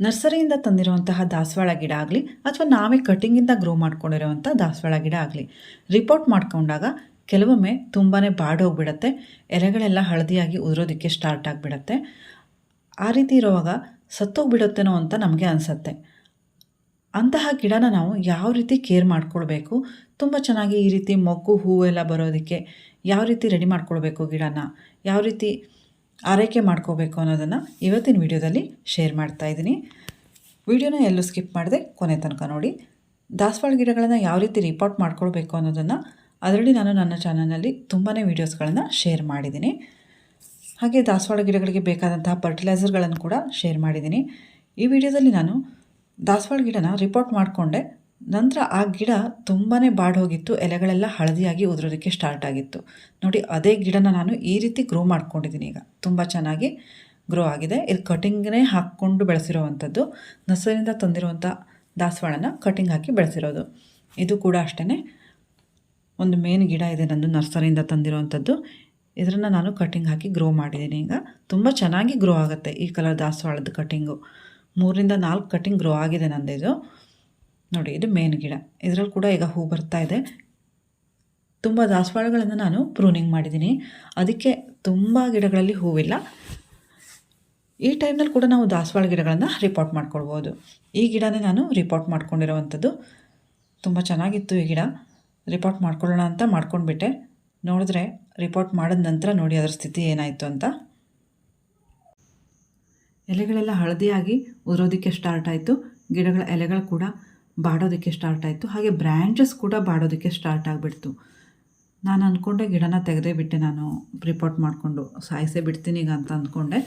ನರ್ಸರಿಯಿಂದ ತಂದಿರುವಂತಹ ದಾಸವಾಳ ಗಿಡ ಆಗಲಿ ಅಥವಾ ನಾವೇ ಕಟಿಂಗಿಂದ ಗ್ರೋ ಮಾಡ್ಕೊಂಡಿರುವಂಥ ದಾಸವಾಳ ಗಿಡ ಆಗಲಿ ರಿಪೋರ್ಟ್ ಮಾಡ್ಕೊಂಡಾಗ ಕೆಲವೊಮ್ಮೆ ತುಂಬಾ ಬಾಡೋಗ್ಬಿಡತ್ತೆ ಎಲೆಗಳೆಲ್ಲ ಹಳದಿಯಾಗಿ ಉದುರೋದಕ್ಕೆ ಸ್ಟಾರ್ಟ್ ಆಗಿಬಿಡತ್ತೆ. ಆ ರೀತಿ ಇರುವಾಗ ಸತ್ತೋಗ್ಬಿಡುತ್ತೇನೋ ಅಂತ ನಮಗೆ ಅನಿಸತ್ತೆ. ಅಂತಹ ಗಿಡನ ನಾವು ಯಾವ ರೀತಿ ಕೇರ್ ಮಾಡ್ಕೊಳ್ಬೇಕು, ತುಂಬ ಚೆನ್ನಾಗಿ ಈ ರೀತಿ ಮೊಗ್ಗು ಎಲ್ಲ ಬರೋದಕ್ಕೆ ಯಾವ ರೀತಿ ರೆಡಿ ಮಾಡ್ಕೊಳ್ಬೇಕು ಗಿಡನ, ಯಾವ ರೀತಿ ಆರೈಕೆ ಮಾಡ್ಕೋಬೇಕು ಅನ್ನೋದನ್ನು ಇವತ್ತಿನ ವಿಡಿಯೋದಲ್ಲಿ ಶೇರ್ ಮಾಡ್ತಾ ಇದ್ದೀನಿ. ವಿಡಿಯೋನ ಎಲ್ಲೂ ಸ್ಕಿಪ್ ಮಾಡದೆ ಕೊನೆ ತನಕ ನೋಡಿ. ದಾಸವಾಳ ಗಿಡಗಳನ್ನು ಯಾವ ರೀತಿ ರಿಪೋರ್ಟ್ ಮಾಡ್ಕೊಳ್ಬೇಕು ಅನ್ನೋದನ್ನು ಅದರಲ್ಲಿ ನಾನು ನನ್ನ ಚಾನಲ್ನಲ್ಲಿ ತುಂಬಾ ವೀಡಿಯೋಸ್ಗಳನ್ನು ಶೇರ್ ಮಾಡಿದ್ದೀನಿ. ಹಾಗೆ ದಾಸವಾಳ ಗಿಡಗಳಿಗೆ ಬೇಕಾದಂತಹ ಫರ್ಟಿಲೈಸರ್ಗಳನ್ನು ಕೂಡ ಶೇರ್ ಮಾಡಿದ್ದೀನಿ. ಈ ವಿಡಿಯೋದಲ್ಲಿ ನಾನು ದಾಸವಾಳ ಗಿಡನ ರಿಪೋರ್ಟ್ ಮಾಡಿಕೊಂಡೆ. ನಂತರ ಆ ಗಿಡ ತುಂಬಾ ಬಾಡೋಗಿತ್ತು ಎಲೆಗಳೆಲ್ಲ ಹಳದಿಯಾಗಿ ಉದುರೋದಕ್ಕೆ ಸ್ಟಾರ್ಟ್ ಆಗಿತ್ತು. ನೋಡಿ, ಅದೇ ಗಿಡನ ನಾನು ಈ ರೀತಿ ಗ್ರೋ ಮಾಡ್ಕೊಂಡಿದ್ದೀನಿ ಈಗ. ತುಂಬ ಚೆನ್ನಾಗಿ ಗ್ರೋ ಆಗಿದೆ. ಇದು ಕಟಿಂಗ್ನೇ ಹಾಕ್ಕೊಂಡು ಬೆಳೆಸಿರೋವಂಥದ್ದು, ನರ್ಸರಿಯಿಂದ ತಂದಿರುವಂಥ ದಾಸವಾಳನ ಕಟಿಂಗ್ ಹಾಕಿ ಬೆಳೆಸಿರೋದು. ಇದು ಕೂಡ ಅಷ್ಟೇ ಒಂದು ಮೇನ್ ಗಿಡ ಇದೆ ನಂದು ನರ್ಸರಿಯಿಂದ ತಂದಿರುವಂಥದ್ದು. ಇದನ್ನು ನಾನು ಕಟಿಂಗ್ ಹಾಕಿ ಗ್ರೋ ಮಾಡಿದ್ದೀನಿ ಈಗ. ತುಂಬ ಚೆನ್ನಾಗಿ ಗ್ರೋ ಆಗುತ್ತೆ ಈ ಕಲರ್ ದಾಸವಾಳದ ಕಟಿಂಗು ಮೂರಿಂದ ನಾಲ್ಕು ಕಟಿಂಗ್ ಗ್ರೋ ಆಗಿದೆ ನಂದು ಇದು ನೋಡಿ, ಇದು ಮೇನ್ ಗಿಡ. ಇದರಲ್ಲಿ ಕೂಡ ಈಗ ಹೂ ಬರ್ತಾ ಇದೆ. ತುಂಬ ದಾಸವಾಳಗಳನ್ನು ನಾನು ಪ್ರೂನಿಂಗ್ ಮಾಡಿದ್ದೀನಿ. ಅದಕ್ಕೆ ತುಂಬ ಗಿಡಗಳಲ್ಲಿ ಹೂವಿಲ್ಲ. ಈ ಟೈಮ್ನಲ್ಲಿ ಕೂಡ ನಾವು ದಾಸವಾಳ ಗಿಡಗಳನ್ನು ರಿಪೋರ್ಟ್ ಮಾಡ್ಕೊಳ್ಬೋದು. ಈ ಗಿಡನೇ ನಾನು ರಿಪೋರ್ಟ್ ಮಾಡ್ಕೊಂಡಿರೋವಂಥದ್ದು. ತುಂಬ ಚೆನ್ನಾಗಿತ್ತು ಈ ಗಿಡ. ರಿಪೋರ್ಟ್ ಮಾಡ್ಕೊಳ್ಳೋಣ ಅಂತ ಮಾಡ್ಕೊಂಡ್ಬಿಟ್ಟೆ. ನೋಡಿದ್ರೆ ರಿಪೋರ್ಟ್ ಮಾಡಿದ ನಂತರ ನೋಡಿ ಅದರ ಸ್ಥಿತಿ ಏನಾಯಿತು ಅಂತ. ಎಲೆಗಳೆಲ್ಲ ಹಳದಿಯಾಗಿ ಉದುರೋದಕ್ಕೆ ಸ್ಟಾರ್ಟ್ ಆಯಿತು. ಗಿಡಗಳ ಎಲೆಗಳು ಕೂಡ ಬಾಡೋದಕ್ಕೆ ಸ್ಟಾರ್ಟ್ ಆಯಿತು. ಹಾಗೆ ಬ್ರ್ಯಾಂಚಸ್ ಕೂಡ ಬಾಡೋದಕ್ಕೆ ಸ್ಟಾರ್ಟ್ ಆಗಿಬಿಡ್ತು. ನಾನು ಅಂದ್ಕೊಂಡೆ ಗಿಡನ ತೆಗೆದೇ ಬಿಟ್ಟೆ ನಾನು ರಿಪೋರ್ಟ್ ಮಾಡಿಕೊಂಡು, ಸಾಯಿಸೇ ಬಿಡ್ತೀನಿ ಈಗ ಅಂತ ಅಂದ್ಕೊಂಡೆ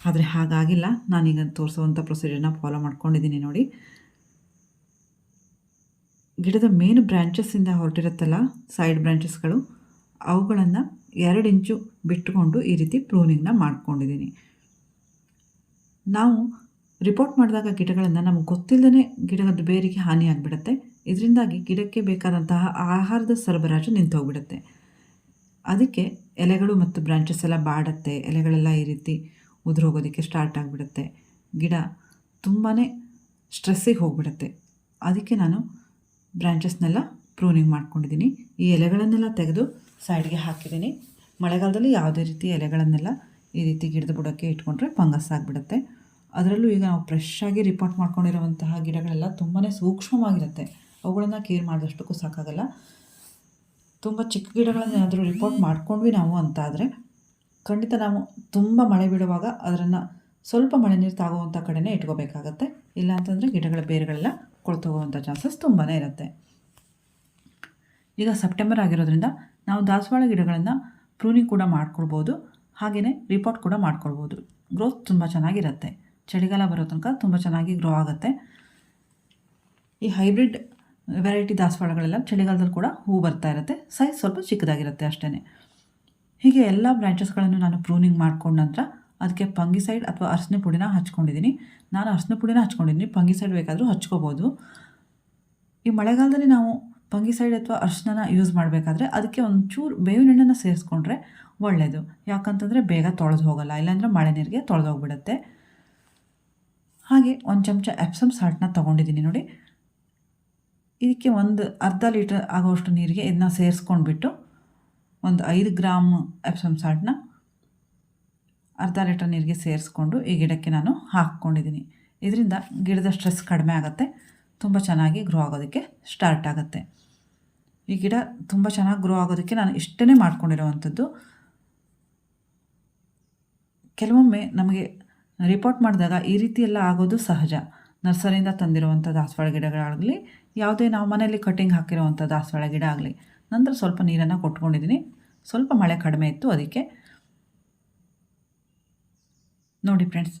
ಆದರೆ ಹಾಗಾಗಿಲ್ಲ. ನಾನೀಗ ತೋರಿಸುವಂಥ ಪ್ರೊಸೀಜರ್ನ ಫಾಲೋ ಮಾಡ್ಕೊಂಡಿದ್ದೀನಿ ನೋಡಿ. ಗಿಡದ ಮೇನ್ ಬ್ರ್ಯಾಂಚಸ್ಸಿಂದ ಹೊರಟಿರುತ್ತಲ್ಲ ಸೈಡ್ ಬ್ರ್ಯಾಂಚಸ್ಗಳು ಅವುಗಳನ್ನು ಎರಡು ಇಂಚು ಬಿಟ್ಟುಕೊಂಡು ಈ ರೀತಿ ಪ್ರೂನಿಂಗ್ನ ಮಾಡ್ಕೊಂಡಿದ್ದೀನಿ ನಾವು ರಿಪೋರ್ಟ್ ಮಾಡಿದಾಗ ಗಿಡಗಳನ್ನು ನಮಗೆ ಗೊತ್ತಿಲ್ಲದೇ ಗಿಡದ ಬೇರಿಗೆ ಹಾನಿಯಾಗಿಬಿಡುತ್ತೆ ಇದರಿಂದಾಗಿ ಗಿಡಕ್ಕೆ ಬೇಕಾದಂತಹ ಆಹಾರದ ಸರಬರಾಜು ನಿಂತೋಗ್ಬಿಡುತ್ತೆ. ಅದಕ್ಕೆ ಎಲೆಗಳು ಮತ್ತು ಬ್ರಾಂಚಸ್ ಎಲ್ಲ ಬಾಡತ್ತೆ. ಎಲೆಗಳೆಲ್ಲ ಈ ರೀತಿ ಉದುರೋಗೋದಕ್ಕೆ ಸ್ಟಾರ್ಟ್ ಆಗಿಬಿಡುತ್ತೆ. ಗಿಡ ತುಂಬಾ ಸ್ಟ್ರೆಸ್ಸಿಗೆ ಹೋಗ್ಬಿಡುತ್ತೆ. ಅದಕ್ಕೆ ನಾನು ಬ್ರಾಂಚಸ್ನೆಲ್ಲ ಪ್ರೂನಿಂಗ್ ಮಾಡ್ಕೊಂಡಿದ್ದೀನಿ. ಈ ಎಲೆಗಳನ್ನೆಲ್ಲ ತೆಗೆದು ಸೈಡ್ಗೆ ಹಾಕಿದ್ದೀನಿ. ಮಳೆಗಾಲದಲ್ಲಿ ಯಾವುದೇ ರೀತಿ ಎಲೆಗಳನ್ನೆಲ್ಲ ಈ ರೀತಿ ಗಿಡದ ಬುಡಕ್ಕೆ ಇಟ್ಕೊಂಡ್ರೆ ಫಂಗಸ್ ಆಗಿಬಿಡುತ್ತೆ. ಅದರಲ್ಲೂ ಈಗ ನಾವು ಫ್ರೆಶ್ ಆಗಿ ರಿಪೋರ್ಟ್ ಮಾಡ್ಕೊಂಡಿರುವಂತಹ ಗಿಡಗಳೆಲ್ಲ ತುಂಬಾ ಸೂಕ್ಷ್ಮವಾಗಿರುತ್ತೆ. ಅವುಗಳನ್ನು ಕೇರ್ ಮಾಡಿದಷ್ಟಕ್ಕೂ ಸಾಕಾಗಲ್ಲ. ತುಂಬ ಚಿಕ್ಕ ಗಿಡಗಳನ್ನು ಏನಾದರೂ ರಿಪೋರ್ಟ್ ಮಾಡ್ಕೊಂಡ್ವಿ ನಾವು ಅಂತಾದರೆ, ಖಂಡಿತ ನಾವು ತುಂಬ ಮಳೆ ಬಿಡುವಾಗ ಅದನ್ನು ಸ್ವಲ್ಪ ಮಳೆ ನೀರು ತಾಗುವಂಥ ಕಡೆನೇ ಇಟ್ಕೋಬೇಕಾಗತ್ತೆ. ಇಲ್ಲ ಅಂತಂದರೆ ಗಿಡಗಳ ಬೇರುಗಳೆಲ್ಲ ಕೊಳ್ತೋಗುವಂಥ ಚಾನ್ಸಸ್ ತುಂಬಾ ಇರುತ್ತೆ. ಈಗ ಸೆಪ್ಟೆಂಬರ್ ಆಗಿರೋದ್ರಿಂದ ನಾವು ದಾಸವಾಳ ಗಿಡಗಳನ್ನು ಪ್ರೂನಿಂಗ್ ಕೂಡ ಮಾಡ್ಕೊಳ್ಬೋದು. ಹಾಗೆಯೇ ರಿಪೋರ್ಟ್ ಕೂಡ ಮಾಡ್ಕೊಳ್ಬೋದು. ಗ್ರೋತ್ ತುಂಬ ಚೆನ್ನಾಗಿರುತ್ತೆ. ಚಳಿಗಾಲ ಬರೋ ತನಕ ತುಂಬ ಚೆನ್ನಾಗಿ ಗ್ರೋ ಆಗುತ್ತೆ. ಈ ಹೈಬ್ರಿಡ್ ವೆರೈಟಿ ದಾಸವಾಳಗಳೆಲ್ಲ ಚಳಿಗಾಲದಲ್ಲಿ ಕೂಡ ಹೂ ಬರ್ತಾ ಇರುತ್ತೆ. ಸೈಜ್ ಸ್ವಲ್ಪ ಚಿಕ್ಕದಾಗಿರುತ್ತೆ ಅಷ್ಟೇ ಹೀಗೆ ಎಲ್ಲ ಬ್ರ್ಯಾಂಚಸ್ಗಳನ್ನು ನಾನು ಪ್ರೂನಿಂಗ್ ಮಾಡ್ಕೊಂಡ ನಂತರ ಅದಕ್ಕೆ ಪಂಗಿಸೈಡ್ ಅಥವಾ ಅರಸಿನ ಪುಡಿನ ಹಚ್ಕೊಂಡಿದ್ದೀನಿ. ನಾನು ಅರಸಿನ ಪುಡಿನ ಹಚ್ಕೊಂಡಿದ್ದೀನಿ. ಪಂಗಿಸೈಡ್ ಬೇಕಾದರೂ ಹಚ್ಕೋಬೋದು. ಈ ಮಳೆಗಾಲದಲ್ಲಿ ನಾವು ಪಂಗಿಸೈಡ್ ಅಥವಾ ಅರ್ಶಿನ ಯೂಸ್ ಮಾಡಬೇಕಾದ್ರೆ ಅದಕ್ಕೆ ಒಂಚೂರು ಬೇವಿನ ಎಣ್ಣೆನ ಸೇರಿಸ್ಕೊಂಡ್ರೆ ಒಳ್ಳೆಯದು ಯಾಕಂತಂದರೆ ಬೇಗ ತೊಳೆದು ಹೋಗೋಲ್ಲ. ಇಲ್ಲಾಂದರೆ ಮಳೆ ನೀರಿಗೆ ತೊಳೆದು ಹೋಗ್ಬಿಡುತ್ತೆ. ಹಾಗೆ ಒಂದು ಚಮಚ ಎಪ್ಸಮ್ ಸಾಲ್ಟ್ನ ತೊಗೊಂಡಿದ್ದೀನಿ ನೋಡಿ. ಇದಕ್ಕೆ ಒಂದು ಅರ್ಧ ಲೀಟ್ರ್ ಆಗೋಷ್ಟು ನೀರಿಗೆ ಇದನ್ನ ಸೇರಿಸ್ಕೊಂಡ್ಬಿಟ್ಟು ಒಂದು ಐದು ಗ್ರಾಮ್ ಎಪ್ಸಮ್ ಸಾಲ್ಟ್ನ ಅರ್ಧ ಲೀಟ್ರ್ ನೀರಿಗೆ ಸೇರಿಸ್ಕೊಂಡು ಈ ಗಿಡಕ್ಕೆ ನಾನು ಹಾಕ್ಕೊಂಡಿದ್ದೀನಿ. ಇದರಿಂದ ಗಿಡದ ಸ್ಟ್ರೆಸ್ ಕಡಿಮೆ ಆಗುತ್ತೆ, ತುಂಬ ಚೆನ್ನಾಗಿ ಗ್ರೋ ಆಗೋದಕ್ಕೆ ಸ್ಟಾರ್ಟ್ ಆಗುತ್ತೆ. ಈ ಗಿಡ ತುಂಬ ಚೆನ್ನಾಗಿ ಗ್ರೋ ಆಗೋದಕ್ಕೆ ನಾನು ಇಷ್ಟೇ ಮಾಡ್ಕೊಂಡಿರೋವಂಥದ್ದು. ಕೆಲವೊಮ್ಮೆ ನಮಗೆ ರಿಪೋರ್ಟ್ ಮಾಡಿದಾಗ ಈ ರೀತಿ ಎಲ್ಲ ಆಗೋದು ಸಹಜ. ನರ್ಸರಿಯಿಂದ ತಂದಿರುವಂಥ ದಾಸವಾಳ ಗಿಡಗಳಾಗಲಿ, ಯಾವುದೇ ನಾವು ಮನೆಯಲ್ಲಿ ಕಟಿಂಗ್ ಹಾಕಿರುವಂಥ ದಾಸವಾಳ ಗಿಡ ಆಗಲಿ. ನಂತರ ಸ್ವಲ್ಪ ನೀರನ್ನು ಕೊಟ್ಕೊಂಡಿದ್ದೀನಿ ಸ್ವಲ್ಪ ಮಳೆ ಕಡಿಮೆ ಇತ್ತು ಅದಕ್ಕೆ. ನೋಡಿ ಫ್ರೆಂಡ್ಸ್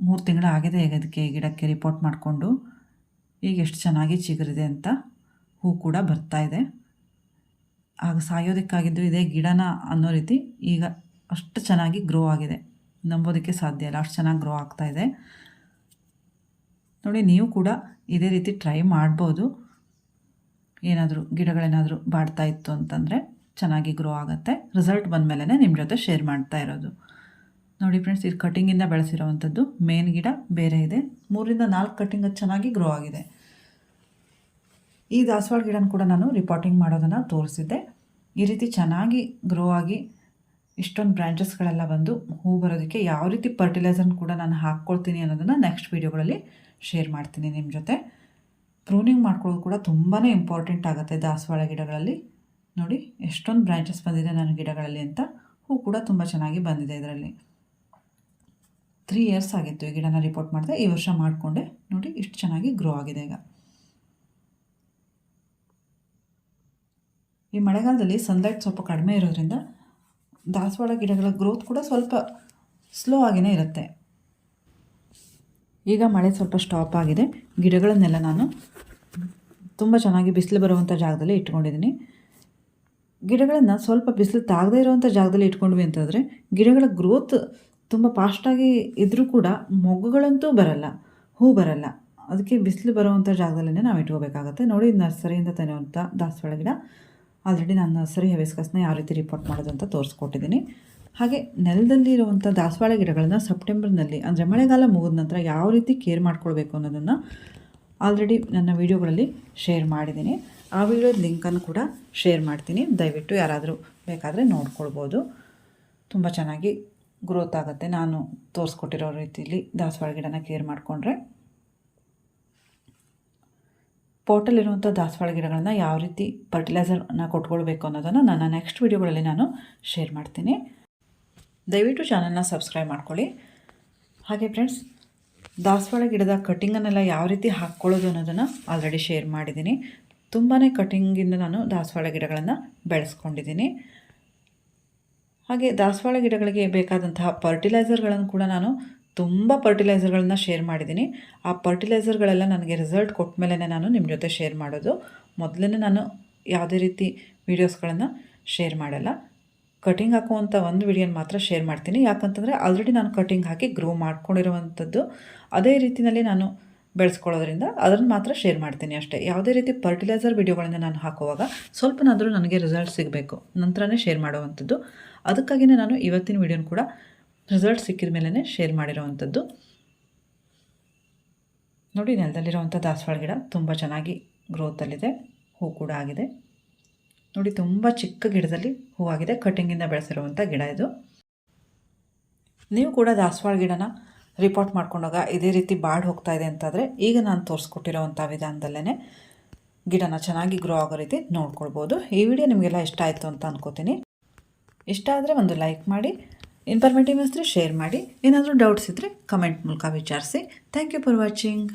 ಮೂರು ತಿಂಗಳು ಆಗಿದೆ ಈಗ ಅದಕ್ಕೆ ಗಿಡಕ್ಕೆ ರಿಪೋರ್ಟ್ ಮಾಡಿಕೊಂಡು. ಈಗ ಎಷ್ಟು ಚೆನ್ನಾಗಿ ಚಿಗುರಿದೆ ಅಂತ ಹೂ ಕೂಡ ಬರ್ತಾ ಇದೆ. ಆಗ ಸಾಯೋದಕ್ಕಾಗಿದ್ದು ಇದೇ ಗಿಡನ ಅನ್ನೋ ರೀತಿ ಈಗ ಅಷ್ಟು ಚೆನ್ನಾಗಿ ಗ್ರೋ ಆಗಿದೆ. ನಂಬೋದಕ್ಕೆ ಸಾಧ್ಯ ಇಲ್ಲ. ಅಷ್ಟು ಚೆನ್ನಾಗಿ ಗ್ರೋ ಆಗ್ತಾ ಇದೆ. ನೋಡಿ, ನೀವು ಕೂಡ ಇದೇ ರೀತಿ ಟ್ರೈ ಮಾಡ್ಬೋದು. ಏನಾದರೂ ಗಿಡಗಳೇನಾದರೂ ಬಾಡ್ತಾ ಇತ್ತು ಅಂತಂದರೆ ಚೆನ್ನಾಗಿ ಗ್ರೋ ಆಗುತ್ತೆ. ರಿಸಲ್ಟ್ ಬಂದ ಮೇಲೆ ನಿಮ್ಮ ಜೊತೆ ಶೇರ್ ಮಾಡ್ತಾ ಇರೋದು. ನೋಡಿ ಫ್ರೆಂಡ್ಸ್ ಇದು ಕಟಿಂಗಿಂದ ಬೆಳೆಸಿರೋವಂಥದ್ದು ಮೇನ್ ಗಿಡ ಬೇರೆ ಇದೆ. ಮೂರಿಂದ ನಾಲ್ಕು ಕಟಿಂಗ್ ಚೆನ್ನಾಗಿ ಗ್ರೋ ಆಗಿದೆ. ಈ ದಾಸವಾಳ ಗಿಡನ ಕೂಡ ನಾನು ರಿಪೋರ್ಟಿಂಗ್ ಮಾಡೋದನ್ನು ತೋರಿಸಿದ್ದೆ. ಈ ರೀತಿ ಚೆನ್ನಾಗಿ ಗ್ರೋ ಆಗಿ ಇಷ್ಟೊಂದು ಬ್ರ್ಯಾಂಚಸ್ಗಳೆಲ್ಲ ಬಂದು ಹೂ ಬರೋದಕ್ಕೆ ಯಾವ ರೀತಿ ಫರ್ಟಿಲೈಸರ್ನ ಕೂಡ ನಾನು ಹಾಕ್ಕೊಳ್ತೀನಿ ಅನ್ನೋದನ್ನು ನೆಕ್ಸ್ಟ್ ವೀಡಿಯೋಗಳಲ್ಲಿ ಶೇರ್ ಮಾಡ್ತೀನಿ ನಿಮ್ಮ ಜೊತೆ. ಪ್ರೂನಿಂಗ್ ಮಾಡ್ಕೊಳ್ಳೋದು ಕೂಡ ತುಂಬಾ ಇಂಪಾರ್ಟೆಂಟ್ ಆಗುತ್ತೆ ದಾಸವಾಳ ಗಿಡಗಳಲ್ಲಿ. ನೋಡಿ, ಎಷ್ಟೊಂದು ಬ್ರ್ಯಾಂಚಸ್ ಬಂದಿದೆ ನನ್ನ ಗಿಡಗಳಲ್ಲಿ ಅಂತ. ಹೂ ಕೂಡ ತುಂಬ ಚೆನ್ನಾಗಿ ಬಂದಿದೆ ಇದರಲ್ಲಿ. ತ್ರೀ ಇಯರ್ಸ್ ಆಗಿತ್ತು ಈ ಗಿಡನ ರಿಪೋರ್ಟ್ ಮಾಡಿದೆ, ಈ ವರ್ಷ ಮಾಡಿಕೊಂಡೆ. ನೋಡಿ, ಇಷ್ಟು ಚೆನ್ನಾಗಿ ಗ್ರೋ ಆಗಿದೆ ಈಗ. ಈ ಮಳೆಗಾಲದಲ್ಲಿ ಸನ್ಲೈಟ್ ಸ್ವಲ್ಪ ಕಡಿಮೆ ಇರೋದ್ರಿಂದ ದಾಸವಾಳ ಗಿಡಗಳ ಗ್ರೋತ್ ಕೂಡ ಸ್ವಲ್ಪ ಸ್ಲೋ ಆಗಿನೇ ಇರುತ್ತೆ. ಈಗ ಮಳೆ ಸ್ವಲ್ಪ ಸ್ಟಾಪ್ ಆಗಿದೆ. ಗಿಡಗಳನ್ನೆಲ್ಲ ನಾನು ತುಂಬ ಚೆನ್ನಾಗಿ ಬಿಸಿಲು ಬರುವಂಥ ಜಾಗದಲ್ಲಿ ಇಟ್ಕೊಂಡಿದ್ದೀನಿ. ಗಿಡಗಳನ್ನು ಸ್ವಲ್ಪ ಬಿಸಿಲು ತಾಗದೇ ಇರುವಂಥ ಜಾಗದಲ್ಲಿ ಇಟ್ಕೊಂಡ್ವಿ ಅಂತಂದರೆ ಗಿಡಗಳ ಗ್ರೋತ್ ತುಂಬ ಫಾಸ್ಟಾಗಿ ಇದ್ದರೂ ಕೂಡ ಮೊಗ್ಗುಗಳಂತೂ ಬರಲ್ಲ, ಹೂ ಬರಲ್ಲ. ಅದಕ್ಕೆ ಬಿಸಿಲು ಬರುವಂಥ ಜಾಗದಲ್ಲೇ ನಾವು ಇಟ್ಕೋಬೇಕಾಗತ್ತೆ. ನೋಡಿ, ನರ್ಸರಿಯಿಂದ ತನ್ನುವಂಥ ದಾಸವಾಳ ಗಿಡ. ಆಲ್ರೆಡಿ ನಾನು ನರ್ಸರಿ ಹೆವೆಸ್ಕಸ್ನ ಯಾವ ರೀತಿ ರಿಪೋರ್ಟ್ ಮಾಡೋದು ಅಂತ ತೋರಿಸ್ಕೊಟ್ಟಿದ್ದೀನಿ. ಹಾಗೆ ನೆಲದಲ್ಲಿ ಇರುವಂಥ ದಾಸವಾಳ ಗಿಡಗಳನ್ನು ಸೆಪ್ಟೆಂಬರ್ನಲ್ಲಿ, ಅಂದರೆ ಮಳೆಗಾಲ ಮುಗಿದ ನಂತರ ಯಾವ ರೀತಿ ಕೇರ್ ಮಾಡ್ಕೊಳ್ಬೇಕು ಅನ್ನೋದನ್ನು ಆಲ್ರೆಡಿ ನನ್ನ ವೀಡಿಯೋಗಳಲ್ಲಿ ಶೇರ್ ಮಾಡಿದ್ದೀನಿ. ಆ ವಿಡಿಯೋದ ಲಿಂಕನ್ನು ಕೂಡ ಶೇರ್ ಮಾಡ್ತೀನಿ. ದಯವಿಟ್ಟು ಯಾರಾದರೂ ಬೇಕಾದರೆ ನೋಡ್ಕೊಳ್ಬೋದು. ತುಂಬ ಚೆನ್ನಾಗಿ ಗ್ರೋತ್ ಆಗುತ್ತೆ. ನಾನು ತೋರಿಸ್ಕೊಟ್ಟಿರೋ ರೀತಿಯಲ್ಲಿ ದಾಸವಾಳ ಗಿಡನ ಕೇರ್ ಮಾಡಿಕೊಂಡ್ರೆ. ಪೋಟಲ್ಲಿರುವಂಥ ದಾಸವಾಳ ಗಿಡಗಳನ್ನ ಯಾವ ರೀತಿ ಫರ್ಟಿಲೈಸರ್ನ ಕೊಟ್ಕೊಳ್ಬೇಕು ಅನ್ನೋದನ್ನು ನನ್ನ ನೆಕ್ಸ್ಟ್ ವೀಡಿಯೋಗಳಲ್ಲಿ ನಾನು ಶೇರ್ ಮಾಡ್ತೀನಿ. ದಯವಿಟ್ಟು ಚಾನಲ್ನ ಸಬ್ಸ್ಕ್ರೈಬ್ ಮಾಡ್ಕೊಳ್ಳಿ. ಹಾಗೆ ಫ್ರೆಂಡ್ಸ್ ದಾಸವಾಳ ಗಿಡದ ಕಟಿಂಗನ್ನೆಲ್ಲ ಯಾವ ರೀತಿ ಹಾಕ್ಕೊಳ್ಳೋದು ಅನ್ನೋದನ್ನು ಆಲ್ರೆಡಿ ಶೇರ್ ಮಾಡಿದ್ದೀನಿ. ತುಂಬಾ ಕಟ್ಟಿಂಗಿಂದ ನಾನು ದಾಸವಾಳ ಗಿಡಗಳನ್ನು ಬೆಳೆಸ್ಕೊಂಡಿದ್ದೀನಿ. ಹಾಗೆ ದಾಸವಾಳ ಗಿಡಗಳಿಗೆ ಬೇಕಾದಂತಹ ಫರ್ಟಿಲೈಸರ್ಗಳನ್ನು ಕೂಡ ನಾನು ತುಂಬ ಫರ್ಟಿಲೈಸರ್ಗಳನ್ನ ಶೇರ್ ಮಾಡಿದ್ದೀನಿ. ಆ ಫರ್ಟಿಲೈಸರ್ಗಳೆಲ್ಲ ನನಗೆ ರಿಸಲ್ಟ್ ಕೊಟ್ಟ ನಾನು ನಿಮ್ಮ ಜೊತೆ ಶೇರ್ ಮಾಡೋದು. ಮೊದಲೇ ನಾನು ಯಾವುದೇ ರೀತಿ ವೀಡಿಯೋಸ್ಗಳನ್ನು ಶೇರ್ ಮಾಡಲ್ಲ. ಕಟಿಂಗ್ ಹಾಕುವಂಥ ಒಂದು ವಿಡಿಯೋನ ಮಾತ್ರ ಶೇರ್ ಮಾಡ್ತೀನಿ. ಯಾಕಂತಂದರೆ ಆಲ್ರೆಡಿ ನಾನು ಕಟಿಂಗ್ ಹಾಕಿ ಗ್ರೋ ಮಾಡ್ಕೊಂಡಿರುವಂಥದ್ದು ಅದೇ ರೀತಿಯಲ್ಲಿ ನಾನು ಬೆಳೆಸ್ಕೊಳ್ಳೋದ್ರಿಂದ ಅದನ್ನು ಮಾತ್ರ ಶೇರ್ ಮಾಡ್ತೀನಿ ಅಷ್ಟೇ. ಯಾವುದೇ ರೀತಿ ಫರ್ಟಿಲೈಸರ್ ವಿಡಿಯೋಗಳನ್ನು ನಾನು ಹಾಕುವಾಗ ಸ್ವಲ್ಪನಾದರೂ ನನಗೆ ರಿಸಲ್ಟ್ ಸಿಗಬೇಕು. ನಂತರನೇ ಶೇರ್ ಮಾಡುವಂಥದ್ದು. ಅದಕ್ಕಾಗಿಯೇ ನಾನು ಇವತ್ತಿನ ವಿಡಿಯೋನ ಕೂಡ ರಿಸಲ್ಟ್ ಸಿಕ್ಕಿದ ಮೇಲೇ ಶೇರ್ ಮಾಡಿರೋವಂಥದ್ದು. ನೋಡಿ, ನೆಲದಲ್ಲಿರುವಂಥ ದಾಸವಾಳ ಗಿಡ ತುಂಬ ಚೆನ್ನಾಗಿ ಗ್ರೋತಲ್ಲಿದೆ ಹೂ ಕೂಡ ಆಗಿದೆ. ನೋಡಿ, ತುಂಬ ಚಿಕ್ಕ ಗಿಡದಲ್ಲಿ ಹೂವಾಗಿದೆ ಕಟಿಂಗಿಂದ ಬೆಳೆಸಿರುವಂಥ ಗಿಡ ಇದು. ನೀವು ಕೂಡ ದಾಸವಾಳ ಗಿಡನ ರಿಪೋರ್ಟ್ ಮಾಡ್ಕೊಂಡಾಗ ಇದೇ ರೀತಿ ಬಾಡ್ ಹೋಗ್ತಾ ಇದೆ ಅಂತಾದರೆ ಈಗ ನಾನು ತೋರಿಸ್ಕೊಟ್ಟಿರೋವಂಥ ವಿಧಾನದಲ್ಲೇ ಗಿಡನ ಚೆನ್ನಾಗಿ ಗ್ರೋ ಆಗೋ ರೀತಿ ನೋಡ್ಕೊಳ್ಬೋದು. ಈ ವಿಡಿಯೋ ನಿಮಗೆಲ್ಲ ಇಷ್ಟ ಆಯಿತು ಅಂತ ಅನ್ಕೋತೀನಿ. ಇಷ್ಟ ಆದರೆ ಒಂದು ಲೈಕ್ ಮಾಡಿ ಇನ್ಫಾರ್ಮೇಟಿವ್ ಅನಿಸಿದ್ರೆ ಶೇರ್ ಮಾಡಿ. ಏನಾದರೂ ಡೌಟ್ಸ್ ಇದ್ದರೆ ಕಮೆಂಟ್ ಮೂಲಕ ವಿಚಾರಿಸಿ. Thank you for watching